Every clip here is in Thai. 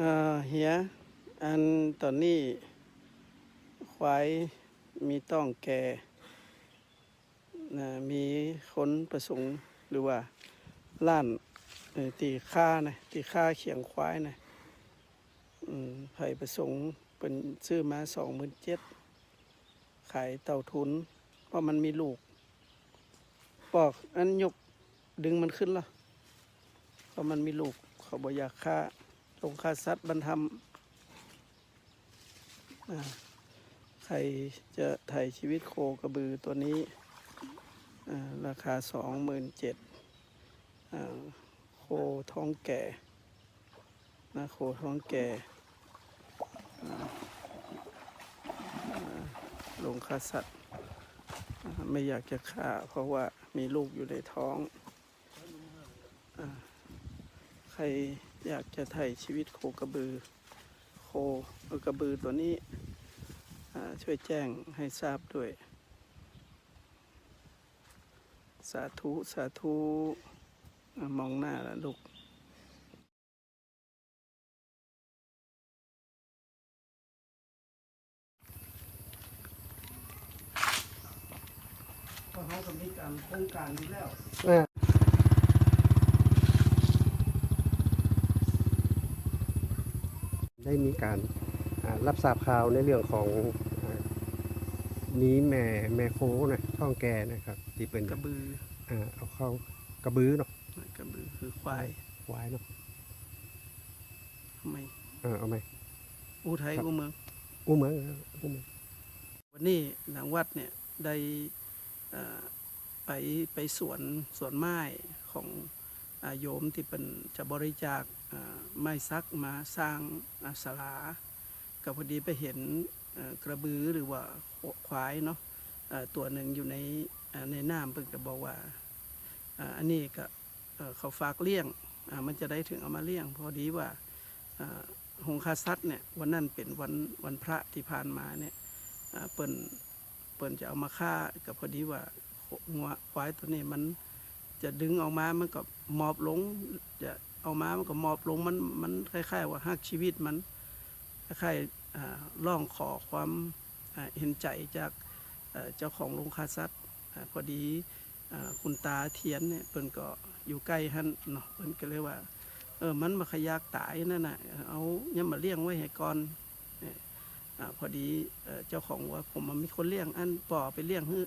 เฮียอันตอนนี้ควายมีต้องแก่นะมีคนประสงค์หรือว่าล้านตีค่านะตีค่าเขียงควายนะอไผ่ประสงค์เป็นซื้อมาสองหมื่นเจ็ดขายเต่าทุน เพราะมันมีลูก ปอกอันยกดึงมันขึ้นละเพราะมันมีลูกเขาบอกอยากฆ่า ลงฆ่าสัตว์บรรทำใครจะไถ่ายชีวิตโคกระบือตัวนี้ ราคาสองหมื่นเจ็ดโคท้องแก่นะโคท้องแก่ลงฆ่าสัตว์ ไม่อยากจะฆ่า เพราะว่ามีลูกอยู่ในท้อง ใคร อยากจะไถ่ชีวิตโคกระบือ โคเอ่อกระบือตัวนี้อ่าช่วยแจ้งให้ทราบด้วย สาธุ สาธุอ่ามองหน้าแล้วลูกก็เขาก็มีการโครงการอยู่แล้ว ได้มีการอ่ารับทราบข่าวในเรื่องของอ่ามีแม่แม่โคนะท้องแก่นะครับที่เป็นกระบืออ่าเอาเข้ากระบือเนาะกระบือคือควายควายเนาะทำไมเออเอาไหมอูไทยครับอูเมืองอู้เมืองเอออู้เมืองวันนี้หลังวัดเนี่ยได้เอ่อไปไปสวนสวนไม้ของอาโยมที่เป็นจะบริจาคอ่า ไม้ซักมาสร้างศาลาก็พอดีไปเห็นกระบือหรือว่าควายเนาะตัวหนึ่งอยู่ในในน้ำเพิ่งก็บอกว่าอันนี้ก็เขาฝากเลี้ยงมันจะได้ถึงเอามาเลี้ยง พอดีว่าหงคาซัดเนี่ยวันนั้นเป็นวันวันพระที่ผ่านมาเนี่ยเปิ่นเปิ่นจะเอามาฆ่ากับพอดีว่างัวควายตัวนี้มันจะดึงออกมามันก็หมอบลงจะ เอามามันก็หมอบลงมันมันคล้ายๆ ว่าหักชีวิตมันคล้ายๆอ่าร้องขอความเห็นใจจากเจ้าของโรงคาซัดอ่าพอดีคุณตาเทียนเนี่ยเปิ่นก็อยู่ใกล้หันเนาะเปิ่นก็เลยว่าเออมันมาขยากตายนั่นน่ะเอายังมาเลี้ยงไว้ให้ก่อนอพอดีเจ้าของว่าผมมันมีคนเลี้ยงอันปล่อไปเลี้ยงฮื้อ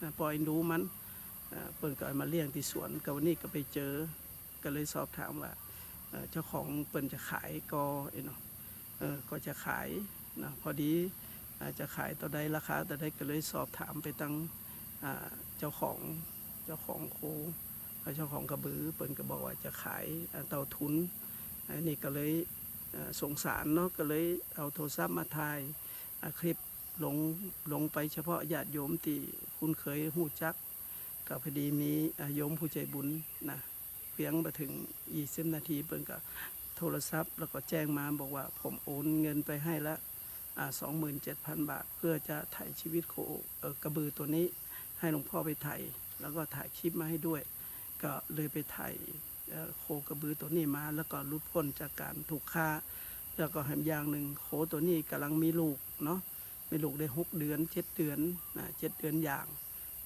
อ่าปล่อยดูมันเปิ่นก็มาเลี้ยงที่สวนกับวันนี้ก็ไปเจอ ก็เลยสอบถามว่าเจ้าของเปิ่นจะขายก็เอยเนาะเออก็จะขายนะพอดีอาจะขายต่อใดราคาต่อใดก็เลยสอบถามไปตั้งเจ้าของเจ้าของโคเจ้าของกระบือเปิ่นก็บอกว่าจะขายเต่าทุนอันนี้ก็เลยสงสารเนาะก็เลยเอาโทรศัพท์มาถ่ายคลิปลงลงไปเฉพาะญาติโยมที่คุณเคยหูจักก็พอดีมีโยมผู้ใจบุญนะ เพียงมาถึง20นาทีเพิ่นก็โทรศัพท์ แล้วก็แจ้งมาบอกว่าผมโอนเงินไปให้ละอ่า27,000บาท เพื่อจะถ่ายชีวิตโคเออกระบือตัวนี้ ให้หลวงพ่อไปถ่ายแล้วก็ถ่ายคลิปมาให้ด้วย ก็เลยไปถ่ายโคกระบือตัวนี้มา แล้วก็รุดพ้นจากการถูกฆ่า แล้วก็แหมอย่างหนึ่งโคตัวนี้กำลังมีลูกเนาะมีลูกได้หกเดือนเจ็ดเดือนนะเจ็ดเดือนอย่าง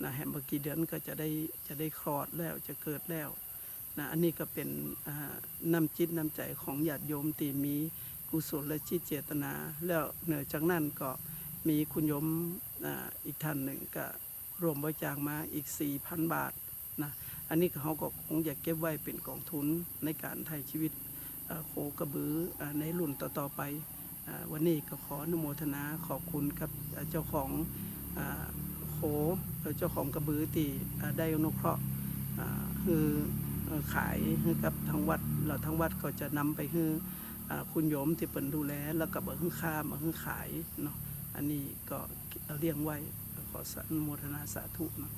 นะแหมบางกี่เดือนก็จะได้จะได้คลอดแล้วจะเกิดแล้ว นะอันนี้ก็เป็นน้ำจิตน้ำใจของญาติโยมที่มีกุศลและจิตเจตนา แล้วเหนือจากนั้นก็มีคุณโยมอ,อีกท่านหนึ่งก็รวมบริจาคมาอีก 4,000 บาทนะอันนี้เขาก็คงอยากเก็บไว้เป็นกองทุนในการไถ่ชีวิตโคกระบือในรุ่นต่อๆไปอ่าวันนี้ก็ขออนุโมทนาขอบคุณกับเจ้าของโคเอ่อเจ้าของกระบือที่ได้อนุเคราะห์คือ ขายให้กับทางวัดเราทางวัดก็จะนำไปให้คุณโยมที่เป็นดูแลแล้วก็เบิกค่ามาขึ้นขายเนาะอันนี้ก็เลี้ยงไว้ขอสนุโมทนาสาธุเนาะ